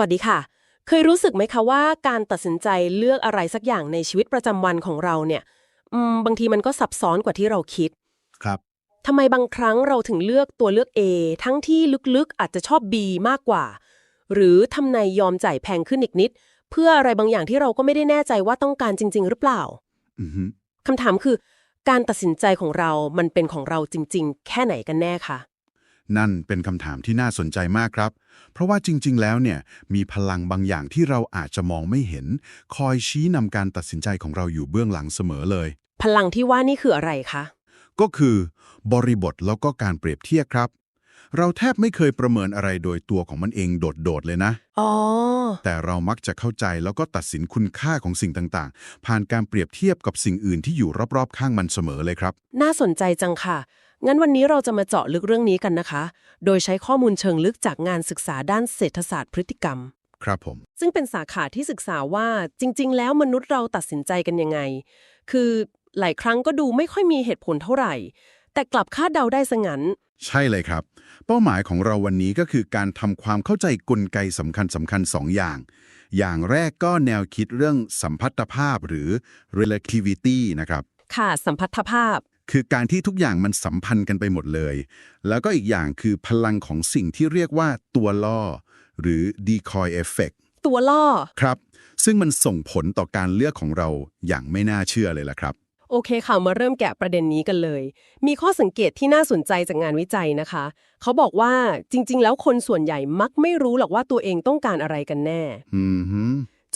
วัสดีค่ะ เคยรู้สึกไหมคะว่าการตัดสินใจเลือกอะไรสักอย่างในชีวิตประจำวันของเราเนี่ยอืมบางทีมันก็ซับซ้อนกว่าที่เราคิดครับ ทำไมบางครั้งเราถึงเลือกตัวเลือก A ทั้งที่ลึกๆอาจจะชอบ B มากกว่า หรือทำไนยอมจ่ายแพงขึ้นอีกนิด เพื่ออะไรบางอย่างที่เราก็ไม่ได้แน่ใจว่าต้องการจริง ๆ หรือเปล่าอือฮึคำถามคือ การตัดสินใจของเรามันเป็นของเราจริง ๆ แค่ไหนกันแน่คะ นั่นเป็นคำถามที่น่าสนใจมากครับ เพราะว่าจริง ๆ แล้วเนี่ยมีพลังบางอย่างที่เราอาจจะมองไม่เห็น คอยชี้นำการตัดสินใจของเราอยู่เบื้องหลังเสมอเลย พลังที่ว่านี่คืออะไรคะ ก็คือบริบทแล้วก็การเปรียบเทียบครับ เราแทบไม่เคยประเมินอะไรโดยตัวของมันเองโดด ๆ เลยนะ อ๋อ แต่เรามักจะเข้าใจแล้วก็ตัดสินคุณค่าของสิ่งต่างๆ ผ่านการเปรียบเทียบกับสิ่งอื่นที่อยู่รอบๆ ข้างมันเสมอเลยครับ น่าสนใจจังค่ะ งั้นวันนี้เราจะมาเจาะลึกเรื่องนี้กันนะคะ โดยใช้ข้อมูลเชิงลึกจากงานศึกษาด้านเศรษฐศาสตร์พฤติกรรม ครับผม ซึ่งเป็นสาขาที่ศึกษาว่าจริง ๆ แล้วมนุษย์เราตัดสินใจกันยังไง คือหลายครั้งก็ดูไม่ค่อยมีเหตุผลเท่าไหร่ แต่กลับคาดเดาได้ซะงั้น ใช่เลยครับ เป้าหมายของเราวันนี้ก็คือการทำความเข้าใจกลไกสำคัญสำคัญสองอย่าง อย่างแรกก็แนวคิดเรื่องสัมพัทธภาพหรือ relativity นะครับ ค่ะ สัมพัทธภาพ คือการที่ทุกอย่างมันสัมพันธ์กันไปหมดเลย แล้วก็อีกอย่างคือพลังของสิ่งที่เรียกว่าตัวล่อ หรือ decoy effect ตัวล่อ ครับ ซึ่งมันส่งผลต่อการเลือกของเราอย่างไม่น่าเชื่อเลยล่ะครับ โอเคค่ะ มาเริ่มแกะประเด็นนี้กันเลย มีข้อสังเกตที่น่าสนใจจากงานวิจัยนะคะ เขาบอกว่าจริง ๆ แล้วคนส่วนใหญ่มักไม่รู้หรอกว่าตัวเองต้องการอะไรกันแน่ อืมฮึ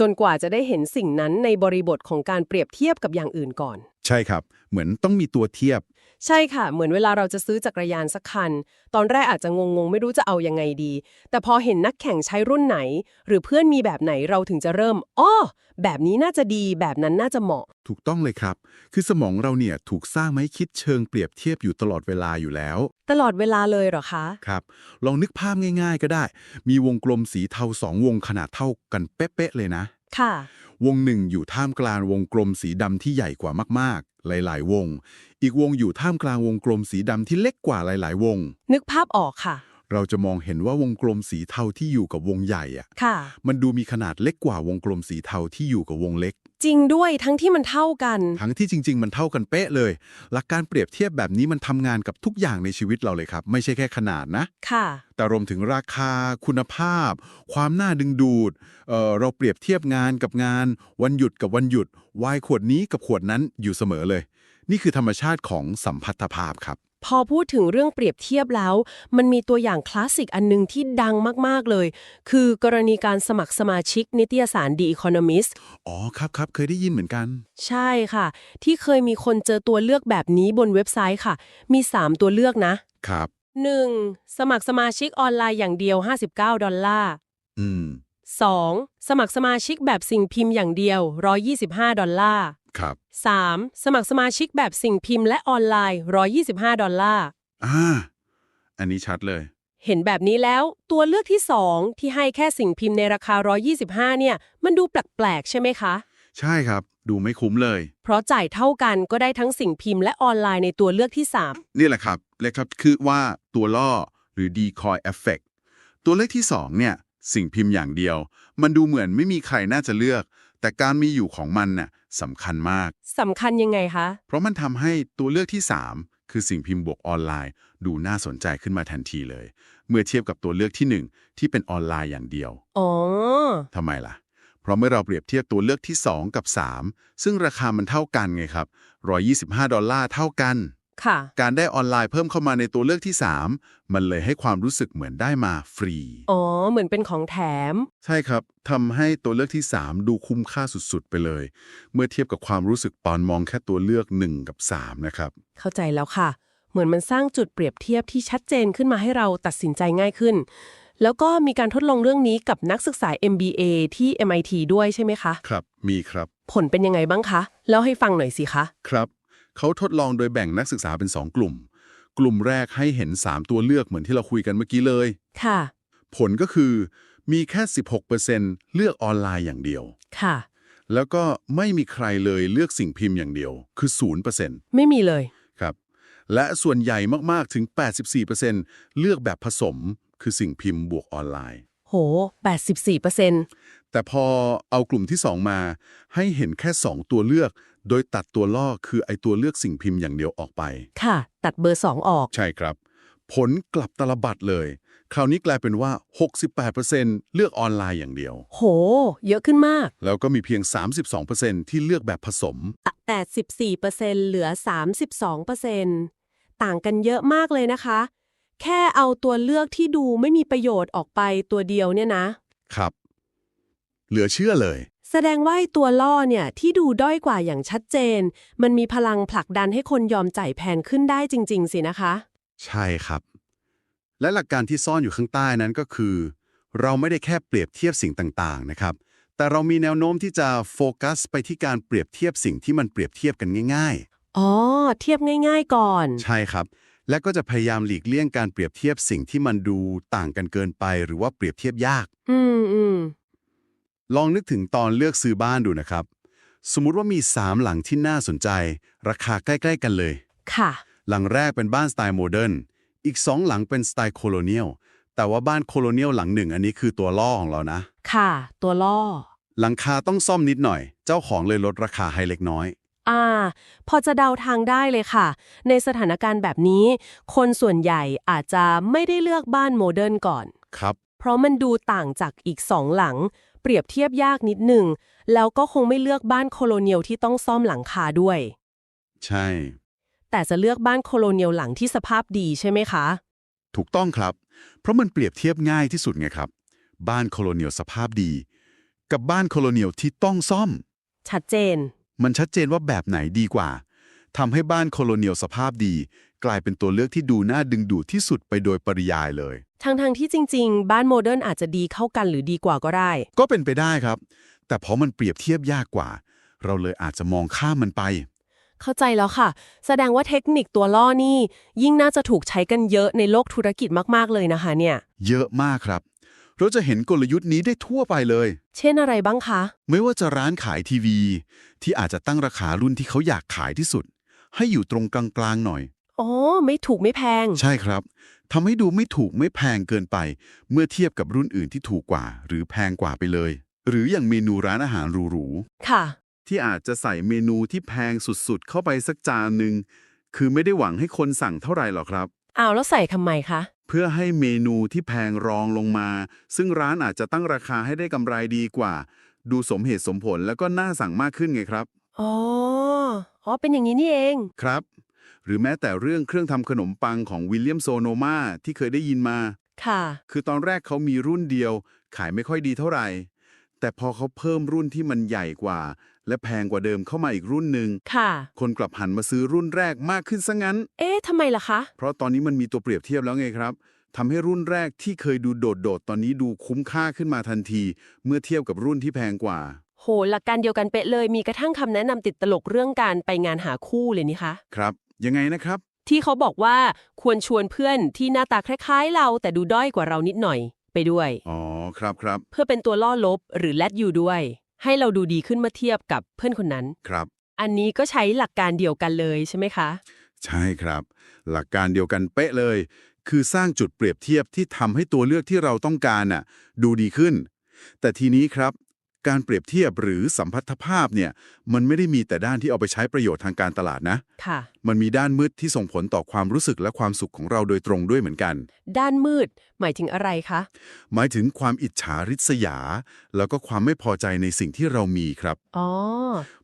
จนกว่าจะได้เห็นสิ่งนั้นในบริบทของการเปรียบเทียบกับอย่างอื่นก่อน ใช่ครับ เหมือนต้องมีตัวเทียบ ใช่ค่ะ เหมือนเวลาเราจะซื้อจักรยานสักคัน ตอนแรกอาจจะงงๆ ไม่รู้จะเอายังไงดี แต่พอเห็นนักแข่งใช้รุ่นไหน หรือเพื่อนมีแบบไหนเราถึงจะเริ่มอ้อแบบนี้น่าจะดีแบบนั้นน่าจะเหมาะ ถูกต้องเลยครับ คือสมองเราเนี่ยถูกสร้างมาให้คิดเชิงเปรียบเทียบอยู่ตลอดเวลาอยู่แล้ว ตลอดเวลาเลยเหรอคะ ครับ ลองนึกภาพง่าย ๆ ก็ได้ มีวงกลมสีเทาสองวงขนาดเท่ากันเป๊ะๆเลยนะ ค่ะวงหนึ่งอยู่ท่ามกลางวงกลมสีดำที่ใหญ่กว่ามากๆ หลาย ๆ วง อีกวงอยู่ท่ามกลางวงกลมสีดำที่เล็กกว่าหลาย ๆ วง นึกภาพออกค่ะ เราจะมองเห็นว่าวงกลมสีเทาที่อยู่กับวงใหญ่อะค่ะ มันดูมีขนาดเล็กกว่าวงกลมสีเทาที่อยู่กับวงเล็ก จริงด้วยทั้งที่มันเท่ากัน ทั้งที่จริง ๆ มันเท่ากันเป๊ะเลย หลักการเปรียบเทียบแบบนี้มันทำงานกับทุกอย่างในชีวิตเราเลยครับ ไม่ใช่แค่ขนาดนะ ค่ะ แต่รวมถึงราคา คุณภาพ ความน่าดึงดูดเอ่อเราเปรียบเทียบงานกับงาน วันหยุดกับวันหยุดวายขวดนี้กับขวดนั้นอยู่เสมอเลย นี่คือธรรมชาติของสัมพัทธภาพครับ พอพูดถึงเรื่องเปรียบเทียบแล้ว มันมีตัวอย่างคลาสสิกอันหนึงที่ดังมาก ๆ เลย คือกรณีการสมัครสมาชิกนิตยสาร The Economist อ๋อครับครับเคยได้ยินเหมือนกัน ใช่ค่ะ ที่เคยมีคนเจอตัวเลือกแบบนี้บนเว็บไซต์ค่ะ มี 3 ตัวเลือกนะครับ 1. สมัครสมาชิกออนไลน์อย่างเดียว 59 ดอลลาร์อืม 2. สมัครสมาชิกแบบสิ่งพิมพ์อย่างเดียว 125 ดอลลาร์ ครับ 3. สมัครสมาชิกแบบสิ่งพิมพ์และออนไลน์ 125 ดอลลาร์ อ่า อันนี้ชัดเลย เห็นแบบนี้แล้ว ตัวเลือกที่ 2 ที่ให้แค่สิ่งพิมพ์ในราคา 125 เนี่ย มันดูแปลกๆ ใช่ไหมคะ ใช่ครับ ดูไม่คุ้มเลย เพราะจ่ายเท่ากันก็ได้ทั้งสิ่งพิมพ์และออนไลน์ในตัวเลือกที่นี่แหละครับเรียกครับคือว่าตัวล่อหรือ decoy effect ตัวเลขที่ 2 เนี่ย สิ่งพิมพ์อย่างเดียว มันดูเหมือนไม่มีใครน่าจะเลือก แต่การมีอยู่ของมันน่ะ สำคัญมาก3สำคัญยังไงคะ เพราะมันทำให้ตัวเลือกที่ 3 คือสิ่งพิมพ์บวกออนไลน์ ดูน่าสนใจขึ้นมาทันทีเลย เมื่อเทียบกับตัวเลือกที่ 1 ที่เป็นออนไลน์อย่างเดียวอ๋อทำไมล่ะ เพราะเมื่อเราเปรียบเทียบตัวเลือกที่ 2 กับ 3 ซึ่งราคามันเท่ากันไงครับ125 ดอลลาร์เท่ากัน ค่ะ การได้ออนไลน์เพิ่มเข้ามาในตัวเลือกที่ 3 มันเลยให้ความรู้สึกเหมือนได้มาฟรี อ๋อ เหมือนเป็นของแถม ใช่ครับทำให้ตัวเลือกที่ 3 ดูคุ้มค่าสุดๆ ไปเลย เมื่อเทียบกับความรู้สึกตอนมองแค่ตัวเลือก 1 กับ 3 นะครับ เข้าใจแล้วค่ะ เหมือนมันสร้างจุดเปรียบเทียบที่ชัดเจนขึ้นมาให้เราตัดสินใจง่ายขึ้น แล้วก็มีการทดลองเรื่องนี้กับนักศึกษา MBA ที่ MIT ด้วยใช่ไหมคะ ครับ มีครับ ผลเป็นยังไงบ้างคะแล้วให้ฟังหน่อยสิคะ ครับ เขาทดลองโดยแบ่งนักศึกษาเป็น 2 กลุ่ม กลุ่มแรกให้เห็น 3 ตัวเลือกเหมือนที่เราคุยกันเมื่อกี้เลย ค่ะ ผลก็คือมีแค่ 16%เลือกออนไลน์อย่างเดียว ค่ะ แล้วก็ไม่มีใครเลยเลือกสิ่งพิมพ์อย่างเดียว คือ 0%ไม่มีเลย ครับ และส่วนใหญ่มากๆถึง 84%เลือกแบบผสม คือสิ่งพิมพ์บวกออนไลน์ โหโห84%แต่พอเอากลุ่มที่ 2 มา ให้เห็นแค่ 2 ตัวเลือก โดยตัดตัวล่อคือไอตัวเลือกสิ่งพิมพ์อย่างเดียวออกไป ค่ะ ตัดเบอร์ 2 ออก ใช่ครับ ผลกลับตลบัดเลย คราวนี้กลายเป็นว่า 68%เลือกออนไลน์อย่างเดียว โห เยอะขึ้นมาก แล้วก็มีเพียง 32%ที่เลือกแบบผสม84%เหลือ 32%ต่างกันเยอะมากเลยนะคะ แค่เอาตัวเลือกที่ดูไม่มีประโยชน์ออกไปตัวเดียวเนี่ยนะ ครับ เหลือเชื่อเลย แสดงว่าไอ้ตัวล่อเนี่ยที่ดูด้อยกว่าอย่างชัดเจน มันมีพลังผลักดันให้คนยอมจ่ายแพงขึ้นได้จริง ๆ สินะคะ ใช่ครับ และหลักการที่ซ่อนอยู่ข้างใต้นั้นก็คือ เราไม่ได้แค่เปรียบเทียบสิ่งต่างๆนะครับ แต่เรามีแนวโน้มที่จะโฟกัสไปที่การเปรียบเทียบสิ่งที่มันเปรียบเทียบกันง่ายอ๋อเทียบง่าย ๆ ก่อนๆใช่ครับ และก็จะพยายามหลีกเลี่ยงการเปรียบเทียบสิ่งที่มันดูต่างกันเกินไป หรือว่าเปรียบเทียบยาก อืมอืม ลองนึกถึงตอนเลือกซื้อบ้านดูนะครับ สมมุติว่ามี 3 หลังที่น่าสนใจ ราคาใกล้ ๆ กันเลย ค่ะ หลังแรกเป็นบ้านสไตล์โมเดิร์น อีก 2 หลังเป็นสไตล์โคโลเนียล แต่ว่าบ้านโคโลเนียลหลังหนึ่งอันนี้คือตัวล่อของเรานะ ค่ะ ตัวล่อ หลังคาต้องซ่อมนิดหน่อย เจ้าของเลยลดราคาให้เล็กน้อย อ่า พอจะเดาทางได้เลยค่ะ ในสถานการณ์แบบนี้ คนส่วนใหญ่อาจจะไม่ได้เลือกบ้านโมเดิร์นก่อน ครับ เพราะมันดูต่างจากอีกสองหลัง เปรียบเทียบยากนิดหนึ่ง แล้วก็คงไม่เลือกบ้านโคโลเนียลที่ต้องซ่อมหลังคาด้วย ใช่ แต่จะเลือกบ้านโคโลเนียลหลังที่สภาพดีใช่ไหมคะ ถูกต้องครับ เพราะมันเปรียบเทียบง่ายที่สุดไงครับ บ้านโคโลเนียลสภาพดี กับบ้านโคโลเนียลที่ต้องซ่อม ชัดเจน มันชัดเจนว่าแบบไหนดีกว่าทำให้บ้านโคโลเนียลสภาพดี กลายเป็นตัวเลือกที่ดูน่าดึงดูดที่สุดไปโดยปริยายเลย ทั้งทางๆที่จริง ๆ บ้านโมเดิร์นอาจจะดีเข้ากันหรือดีกว่าก็ได้ ก็เป็นไปได้ครับ แต่เพราะมันเปรียบเทียบยากกว่า เราเลยอาจจะมองข้ามมันไป เข้าใจแล้วค่ะ แสดงว่าเทคนิคตัวล่อนี่ ยิ่งน่าจะถูกใช้กันเยอะในโลกธุรกิจมากๆเลยนะคะเนี่ย เยอะมากครับ เราจะเห็นกลยุทธ์นี้ได้ทั่วไปเลย เช่นอะไรบ้างคะ ไม่ว่าจะร้านขายทีวี ที่อาจจะตั้งราคารุ่นที่เขาอยากขายที่สุด ให้อยู่ตรงกลางๆหน่อย อ๋อ ไม่ถูกไม่แพง ใช่ครับทำให้ดูไม่ถูกไม่แพงเกินไป เมื่อเทียบกับรุ่นอื่นที่ถูกกว่า หรือแพงกว่าไปเลย หรืออย่างเมนูร้านอาหารหรูค่ะๆที่อาจจะใส่เมนูที่แพงสุดๆ เข้าไปสักจานหนึ่งคือไม่ได้หวังให้คนสั่งเท่าไหร่หรอกครับอ้าวแล้วใส่ทำไมคะ เพื่อให้เมนูที่แพงรองลงมา ซึ่งร้านอาจจะตั้งราคาให้ได้กำไรดีกว่า ดูสมเหตุสมผลแล้วก็น่าสั่งมากขึ้นไงครับ อ๋อ อ๋อ เป็นอย่างนี้นี่เอง ครับ หรือแม้แต่เรื่องเครื่องทำขนมปังของวิลเลียมโซโนมาที่เคยได้ยินมา ค่ะ คือตอนแรกเขามีรุ่นเดียว ขายไม่ค่อยดีเท่าไหร่ แต่พอเขาเพิ่มรุ่นที่มันใหญ่กว่า และแพงกว่าเดิมเข้ามาอีกรุ่นหนึ่งค่ะ คนกลับหันมาซื้อรุ่นแรกมากขึ้นซะงั้น เอ๊ะทำไมล่ะคะ เพราะตอนนี้มันมีตัวเปรียบเทียบแล้วไงครับทำให้รุ่นแรกที่เคยดูโดดๆตอนนี้ดูคุ้มค่าขึ้นมาทันที เมื่อเทียบกับรุ่นที่แพงกว่า โห หลักการเดียวกันเป๊ะเลย มีกระทั่งคำแนะนำติดตลกเรื่องการไปงานหาคู่เลยนี่คะ ครับ ยังไงนะครับ ที่เขาบอกว่าควรชวนเพื่อนที่หน้าตาคล้ายๆ เราแต่ดูด้อยกว่าเรานิดหน่อยไปด้วย อ๋อครับครับเพื่อเป็นตัวล่อลบหรือแลดอยู่ด้วย ให้เราดูดีขึ้นเมื่อเทียบกับเพื่อนคนนั้น ครับ อันนี้ก็ใช้หลักการเดียวกันเลยใช่ไหมคะ ใช่ครับ หลักการเดียวกันเป๊ะเลย คือสร้างจุดเปรียบเทียบที่ทำให้ตัวเลือกที่เราต้องการน่ะดูดีขึ้น แต่ทีนี้ครับ การเปรียบเทียบหรือสัมพัทธภาพเนี่ยมันไม่ได้มีแต่ด้านที่เอาไปใช้ประโยชน์ทางการตลาดนะ ค่ะ มันมีด้านมืดที่ส่งผลต่อความรู้สึกและความสุขของเราโดยตรงด้วยเหมือนกัน ด้านมืด หมายถึงอะไรคะ หมายถึงความอิจฉาริษยา แล้วก็ความไม่พอใจในสิ่งที่เรามีครับ อ๋อ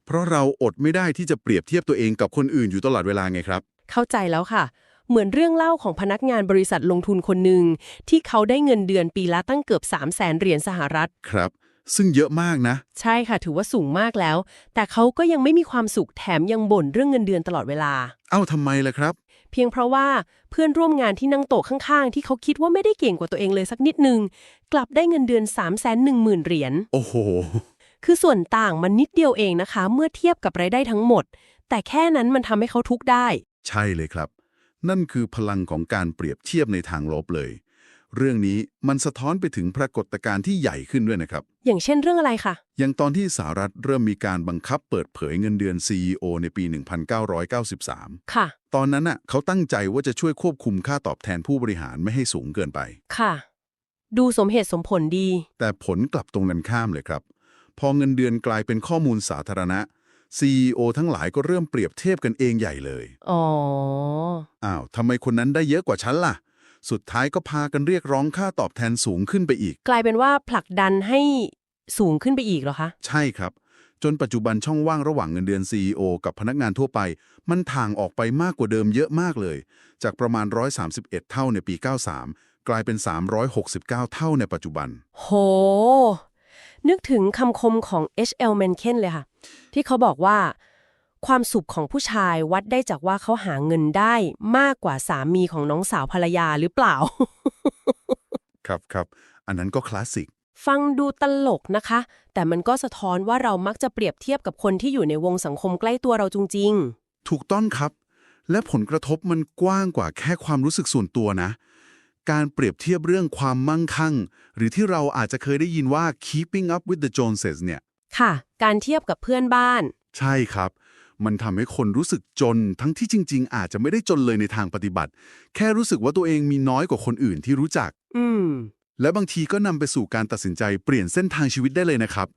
เพราะเราอดไม่ได้ที่จะเปรียบเทียบตัวเองกับคนอื่นอยู่ตลอดเวลาไงครับ เข้าใจแล้วค่ะ เหมือนเรื่องเล่าของพนักงานบริษัทลงทุนคนหนึ่งที่เขาได้เงินเดือนปีละตั้งเกือบ3 0 0แสนเหรียญสหรัฐ ครับ ซึ่งเยอะมากนะ ใช่ค่ะถือว่าสูงมากแล้ว แต่เขาก็ยังไม่มีความสุขแถมยังบ่นเรื่องเงินเดือนตลอดเวลา เอ้าทำไมล่ะครับ เพียงเพราะว่าเพื่อนร่วมงานที่นั่งโต๊ะข้างๆ ที่เขาคิดว่าไม่ได้เก่งกว่าตัวเองเลยสักนิดนึง กลับได้เงินเดือน 3 1 0 0 0 0เหรียญโอ้โห คือส่วนต่างมันนิดเดียวเองนะคะ เมื่อเทียบกับรายได้ทั้งหมด แต่แค่นั้นมันทำให้เขาทุกข์ได้ ใช่เลยครับ นั่นคือพลังของการเปรียบเทียบในทางลบเลย เรื่องนี้มันสะท้อนไปถึงปรากฏการณ์ที่ใหญ่ขึ้นด้วยนะครับ อย่างเช่นเรื่องอะไรคะอย่างตอนที่สหรัฐเริ่มมีการบังคับเปิดเผยเงินเดือน CEO ในปี 1993 ค่ะ ตอนนั้นน่ะเขาตั้งใจว่าจะช่วยควบคุมค่าตอบแทนผู้บริหารไม่ให้สูงเกินไป ค่ะ ดูสมเหตุสมผลดี แต่ผลกลับตรงนั้นข้ามเลยครับ พอเงินเดือนกลายเป็นข้อมูลสาธารณะ CEO ทั้งหลายก็เริ่มเปรียบเทียบกันเองใหญ่เลย อ๋อ อ้าวทำไมคนนั้นได้เยอะกว่าฉันล่ะ สุดท้ายก็พากันเรียกร้องค่าตอบแทนสูงขึ้นไปอีก กลายเป็นว่าผลักดันให้สูงขึ้นไปอีกเหรอคะ ใช่ครับ จนปัจจุบันช่องว่างระหว่างเงินเดือน CEO กับพนักงานทั่วไป มันถ่างออกไปมากกว่าเดิมเยอะมากเลย จากประมาณ 131 เท่าในปี 93 กลายเป็น 369 เท่าในปัจจุบัน โห นึกถึงคำคมของ H.L. Mencken เลยค่ะ ที่เขาบอกว่า ความสุขของผู้ชายวัดได้จากว่าเขาหาเงินได้มากกว่าสามีของน้องสาวภรรยาหรือเปล่า ครับครับ อันนั้นก็คลาสสิก ฟังดูตลกนะคะ แต่มันก็สะท้อนว่าเรามักจะเปรียบเทียบกับคนที่อยู่ในวงสังคมใกล้ตัวเราจริง ถูกต้องครับ และผลกระทบมันกว้างกว่าแค่ความรู้สึกส่วนตัวนะ การเปรียบเทียบเรื่องความมั่งคั่ง หรือที่เราอาจจะเคยได้ยินว่า keeping up with the Joneses เนี่ย ๆ ค่ะ การเทียบกับเพื่อนบ้าน ใช่ครับ มันทำให้คนรู้สึกจนทั้งที่จริง ๆ อาจจะไม่ได้จนเลยในทางปฏิบัติ แค่รู้สึกว่าตัวเองมีน้อยกว่าคนอื่นที่รู้จัก อืม และบางทีก็นำไปสู่การตัดสินใจเปลี่ยนเส้นทางชีวิตได้เลยนะครับ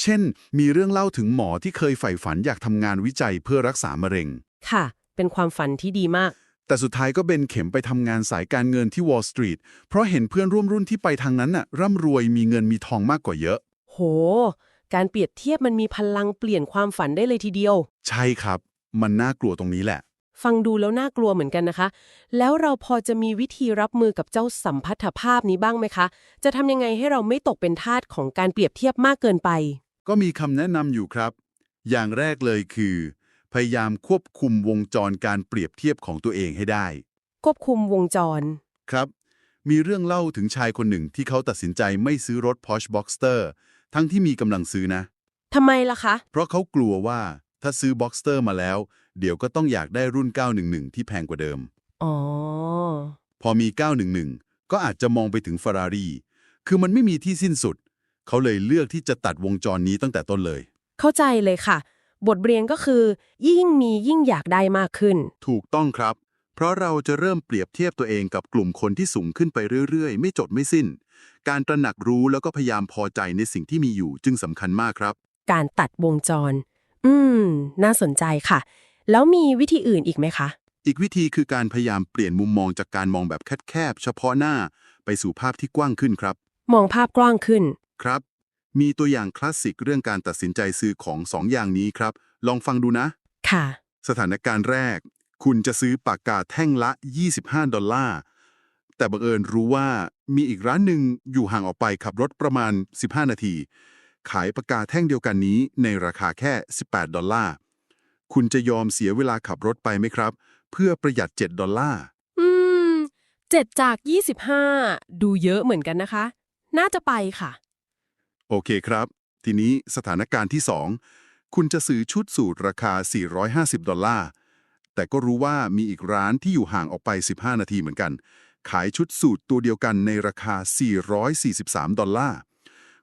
เช่น มีเรื่องเล่าถึงหมอที่เคยใฝ่ฝันอยากทำงานวิจัยเพื่อรักษามะเร็ง ค่ะ เป็นความฝันที่ดีมาก แต่สุดท้ายก็เบนเข็มไปทำงานสายการเงินที่ Wall Street เพราะเห็นเพื่อนร่วมรุ่นที่ไปทางนั้นน่ะร่ำรวยมีเงินมีทองมากกว่าเยอะ โห การเปรียบเทียบมันมีพลังเปลี่ยนความฝันได้เลยทีเดียว ใช่ครับ มันน่ากลัวตรงนี้แหละ ฟังดูแล้วน่ากลัวเหมือนกันนะคะ แล้วเราพอจะมีวิธีรับมือกับเจ้าสัมพัทธภาพนี้บ้างไหมคะ จะทำยังไงให้เราไม่ตกเป็นทาสของการเปรียบเทียบมากเกินไป ก็มีคำแนะนำอยู่ครับ อย่างแรกเลยคือ พยายามควบคุมวงจรการเปรียบเทียบของตัวเองให้ได้ ควบคุมวงจร ครับ มีเรื่องเล่าถึงชายคนหนึ่งที่เขาตัดสินใจไม่ซื้อรถ Porsche Boxster ทั้งที่มีกำลังซื้อนะ ทำไมล่ะคะ เพราะเขากลัวว่าถ้าซื้อ Boxster มาแล้ว เดี๋ยวก็ต้องอยากได้รุ่น 911 ที่แพงกว่าเดิม อ๋อ พอมี 911 ก็อาจจะมองไปถึง Ferrari คือมันไม่มีที่สิ้นสุด เขาเลยเลือกที่จะตัดวงจรนี้ตั้งแต่ต้นเลย เข้าใจเลยค่ะ บทเรียนก็คือ ยิ่งมียิ่งอยากได้มากขึ้น ถูกต้องครับ เพราะเราจะเริ่มเปรียบเทียบตัวเองกับกลุ่มคนที่สูงขึ้นไปเรื่อยๆ ไม่จบไม่สิ้น การตระหนักรู้แล้วก็พยายามพอใจในสิ่งที่มีอยู่จึงสำคัญมากครับ การตัดวงจร อืม น่าสนใจค่ะ แล้วมีวิธีอื่นอีกไหมคะ อีกวิธีคือการพยายามเปลี่ยนมุมมองจากการมองแบบแคบๆเฉพาะหน้า ไปสู่ภาพที่กว้างขึ้นครับ มองภาพกว้างขึ้น ครับ มีตัวอย่างคลาสสิกเรื่องการตัดสินใจซื้อของสองอย่างนี้ครับ ลองฟังดูนะ ค่ะ สถานการณ์แรก คุณจะซื้อปากกาแท่งละ 25 ดอลลาร์ แต่บังเอิญรู้ว่ามีอีกร้านหนึ่งอยู่ห่างออกไปขับรถประมาณ 15 นาที ขายปากกาแท่งเดียวกันนี้ในราคาแค่ 18 ดอลลาร์ คุณจะยอมเสียเวลาขับรถไปไหมครับ เพื่อประหยัด 7 ดอลลาร์ อืมเจ็ดจาก 25 ดูเยอะเหมือนกันนะคะ น่าจะไปค่ะ โอเคครับ ทีนี้สถานการณ์ที่ 2 คุณจะซื้อชุดสูทราคา 450 ดอลลาร์ แต่ก็รู้ว่ามีอีกร้านที่อยู่ห่างออกไป 15 นาทีเหมือนกัน ขายชุดสูทตัวเดียวกันในราคา 443 ดอลลาร์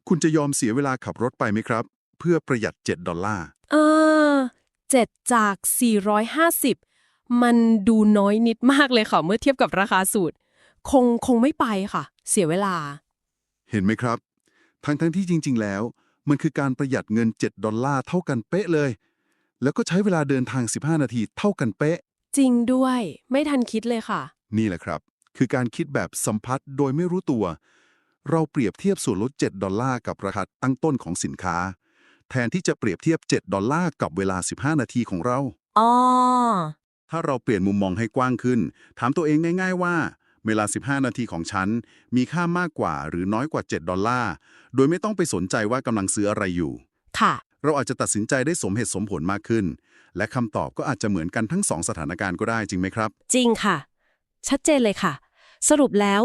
คุณจะยอมเสียเวลาขับรถไปไหมครับ เพื่อประหยัด 7 ดอลลาร์เออเจ็ดจาก 450 มันดูน้อยนิดมากเลยค่ะ เมื่อเทียบกับราคาสูตร คงคงไม่ไปค่ะ เสียเวลา เห็นไหมครับ ทั้งทั้งที่จริง ๆ แล้ว มันคือการประหยัดเงิน 7 ดอลลาร์เท่ากันเป๊ะเลย แล้วก็ใช้เวลาเดินทาง 15 นาทีเท่ากันเป๊ะ จริงด้วย ไม่ทันคิดเลยค่ะ นี่แหละครับ คือการคิดแบบสัมพัทธ์โดยไม่รู้ตัว เราเปรียบเทียบส่วนลด 7 ดอลลาร์กับราคาตั้งต้นของสินค้า แทนที่จะเปรียบเทียบ 7 ดอลลาร์กับเวลา 15 นาทีของเรา อ๋อ ถ้าเราเปลี่ยนมุมมองให้กว้างขึ้น ถามตัวเองง่าย ๆ ว่า เวลา 15 นาทีของฉัน มีค่ามากกว่าหรือน้อยกว่า 7 ดอลลาร์ โดยไม่ต้องไปสนใจว่ากำลังซื้ออะไรอยู่ ค่ะ เราอาจจะตัดสินใจได้สมเหตุสมผลมากขึ้น และคำตอบก็อาจจะเหมือนกันทั้งสองสถานการณ์ก็ได้จริงไหมครับ จริงค่ะ ชัดเจนเลยค่ะ สรุปแล้ว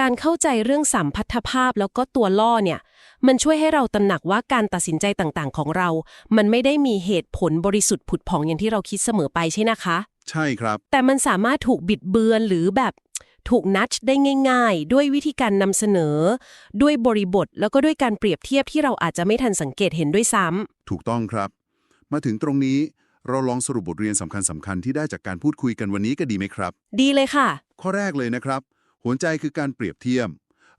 การเข้าใจเรื่องสัมพัทธภาพแล้วก็ตัวล่อเนี่ย มันช่วยให้เราตระหนักว่าการตัดสินใจต่างๆ ของเรา มันไม่ได้มีเหตุผลบริสุทธิ์ผุดผ่องอย่างที่เราคิดเสมอไปใช่นะคะ ใช่ครับ แต่มันสามารถถูกบิดเบือนหรือแบบถูกนัดได้ง่าย ๆ ด้วยวิธีการนำเสนอ ด้วยบริบทแล้วก็ด้วยการเปรียบเทียบที่เราอาจจะไม่ทันสังเกตเห็นด้วยซ้ำถูกต้องครับ มาถึงตรงนี้เราลองสรุปบทเรียนสำคัญสำคัญๆที่ได้จากการพูดคุยกันวันนี้ก็ดีไหมครับ ดีเลยค่ะ ข้อแรกเลยนะครับ หัวใจคือการเปรียบเทียบ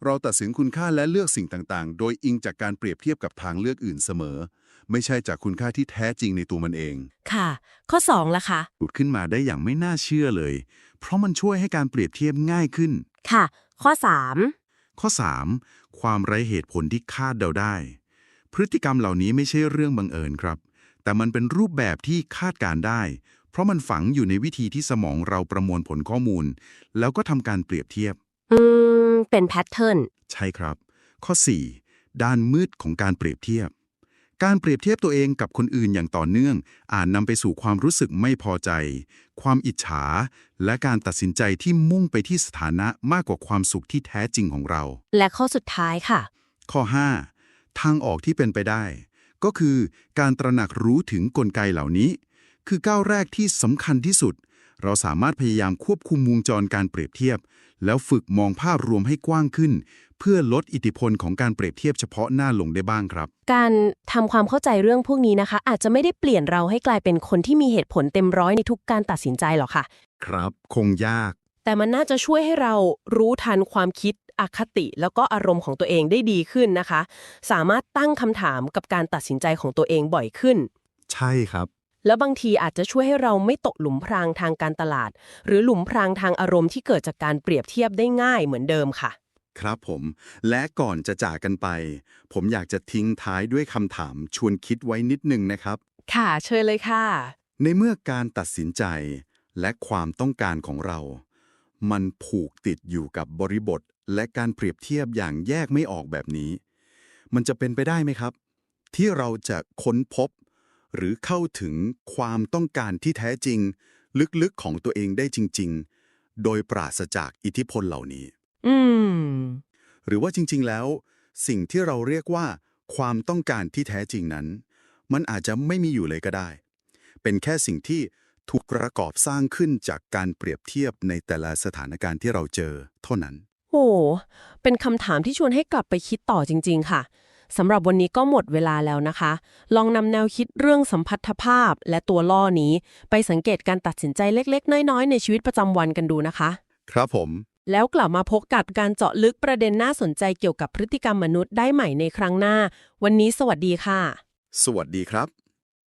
เราตัดสินคุณค่าและเลือกสิ่งต่างๆ โดยอิงจากการเปรียบเทียบกับทางเลือกอื่นเสมอ ไม่ใช่จากคุณค่าที่แท้จริงในตัวมันเอง ค่ะ ข้อ2ล่ะคะหลุดขึ้นมาได้อย่างไม่น่าเชื่อเลย เพราะมันช่วยให้การเปรียบเทียบง่ายขึ้น ค่ะ ข้อข้อ 3. ความไร้เหตุผลที่คาดเดาได้ พฤติกรรมเหล่านี้ไม่ใช่เรื่องบังเอิญครับ แต่มันเป็นรูปแบบที่คาดการได้ เพราะมันฝังอยู่ในวิธีที่สมองเราประมวลผลข้อมูล แล้วก็ทำการเปรียบเทียบ3อืม เป็นแพทเทิร์น ใช่ครับ ข้อ 4. ด้านมืดของการเปรียบเทียบ การเปรียบเทียบตัวเองกับคนอื่นอย่างต่อเนื่อง อาจนำไปสู่ความรู้สึกไม่พอใจ ความอิจฉา และการตัดสินใจที่มุ่งไปที่สถานะมากกว่าความสุขที่แท้จริงของเรา และข้อสุดท้ายค่ะ ข้อ 5. ทางออกที่เป็นไปได้ ก็คือการตระหนักรู้ถึงกลไกเหล่านี้ คือก้าวแรกที่สำคัญที่สุด เราสามารถพยายามควบคุมวงจรการเปรียบเทียบ แล้วฝึกมองภาพรวมให้กว้างขึ้น เพื่อลดอิทธิพลของการเปรียบเทียบเฉพาะหน้าลงได้บ้างครับ การทำความเข้าใจเรื่องพวกนี้นะคะ อาจจะไม่ได้เปลี่ยนเราให้กลายเป็นคนที่มีเหตุผลเต็มร้อยในทุกการตัดสินใจหรอกค่ะ ครับ คงยาก แต่มันน่าจะช่วยให้เรารู้ทันความคิดอคติแล้วก็อารมณ์ของตัวเองได้ดีขึ้นนะคะ สามารถตั้งคำถามกับการตัดสินใจของตัวเองบ่อยขึ้น ใช่ครับ แล้วบางทีอาจจะช่วยให้เราไม่ตกหลุมพรางทางการตลาด หรือหลุมพรางทางอารมณ์ที่เกิดจากการเปรียบเทียบได้ง่ายเหมือนเดิมค่ะ ครับผม และก่อนจะจากกันไป ผมอยากจะทิ้งท้ายด้วยคำถามชวนคิดไว้นิดนึงนะครับ ค่ะเชิญเลยค่ะ ในเมื่อการตัดสินใจและความต้องการของเรา มันผูกติดอยู่กับบริบท และการเปรียบเทียบอย่างแยกไม่ออกแบบนี้ มันจะเป็นไปได้ไหมครับ ที่เราจะค้นพบ หรือเข้าถึงความต้องการที่แท้จริง ลึกๆของตัวเองได้จริง ๆ โดยปราศจากอิทธิพลเหล่านี้ อืม หรือว่าจริง ๆ แล้ว สิ่งที่เราเรียกว่า ความต้องการที่แท้จริงนั้น มันอาจจะไม่มีอยู่เลยก็ได้ เป็นแค่สิ่งที่ถูกประกอบสร้างขึ้นจากการเปรียบเทียบในแต่ละสถานการณ์ที่เราเจอ เท่านั้น โอ้เป็นคำถามที่ชวนให้กลับไปคิดต่อจริง ๆ ค่ะ สำหรับวันนี้ก็หมดเวลาแล้วนะคะ ลองนำแนวคิดเรื่องสัมพัทธภาพและตัวล่อนี้ ไปสังเกตการตัดสินใจเล็ก ๆ น้อย ๆ ในชีวิตประจำวันกันดูนะคะ ครับผม แล้วกลับมาพบกับการเจาะลึกประเด็นน่าสนใจเกี่ยวกับพฤติกรรมมนุษย์ได้ใหม่ในครั้งหน้า วันนี้สวัสดีค่ะ สวัสดีครับ